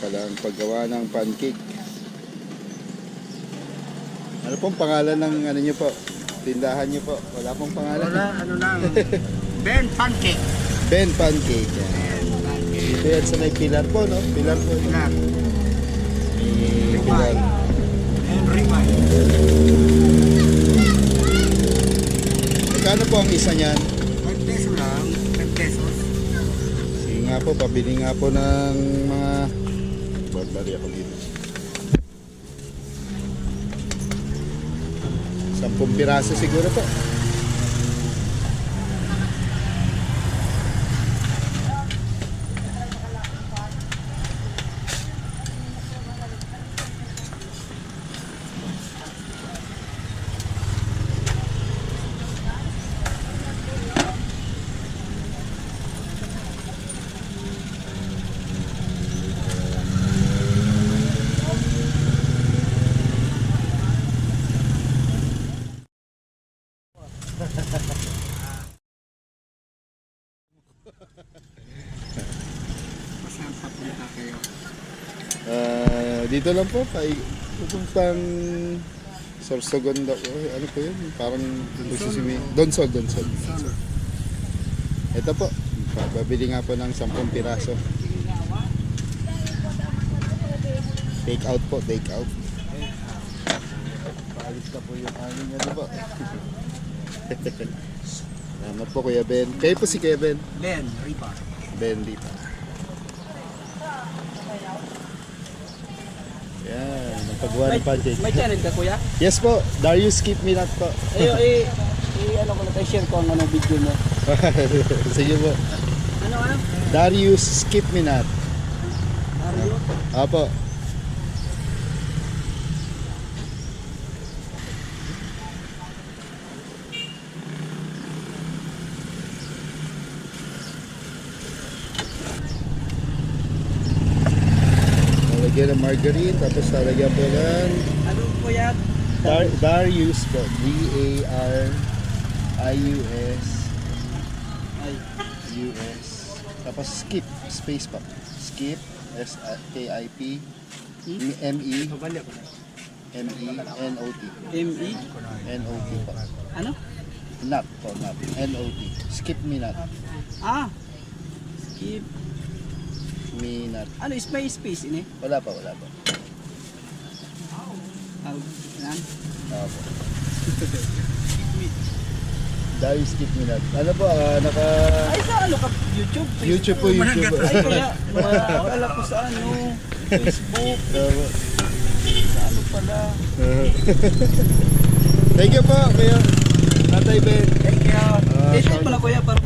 pala ang paggawa ng pancake. Ano pong pangalan ng ano nyo po? Tindahan nyo po? Wala pong pangalan? Wala, ano lang. Ben Pancake. Ben Pancake. Yan. Ben Pancake. Dito yan sa may pilar po, no? Pilar po. ito. Pilar. May pilar. And Ribay. Magkano po ang isa niyan? 5 peso lang. 10 pesos. Sige nga po, pabili nga po ng mga... Barbari ako dito. Sampung piraso siguro po. Saan papunta kayo? Ah, dito lang po, kay pupuntang Sorsogon daw. Ay, ano po yun? Parang Donsol. Donsol, Donsol. Saan? Ito po, babili nga po ng 10 piraso. Take out po, take out. Paalis na po yung ano po. Salamat po Kuya Ben. Kayo po si Kuya Ben. Ben Ribay. Ben dito. Yan, napagawa ng pancake. May channel ka kuya? Yes po, Darius Keep Me Not po. Ayo, eh, eh, ano ko na share ko ang ano video mo. Sige po. Ano, ano? Darius Skip Me Not. Mario? Apo. Lalagyan ng margarine, tapos lalagyan po ng Ano kuya? Dar- Darius po. D-A-R-I-U-S Ay, U-S Tapos skip, space pa. Skip, S-K-I-P M-E Balik ko na. M-E-N-O-T M-E? N-O-T po. Ano? Not po, not. N-O-T. Skip me not. Ah! Skip. Not. Ano, is may space ini? Wala pa, wala pa. Ah, yan. Opo. Dahil skip me not. Ano po, ah, naka... Ay, sa ano ka? YouTube? Facebook? YouTube po, YouTube. Ay, kuya, wala ko sa ano, Facebook, Opo. sa ano pala. Thank you po, kuya. Tatay Ben. Thank you.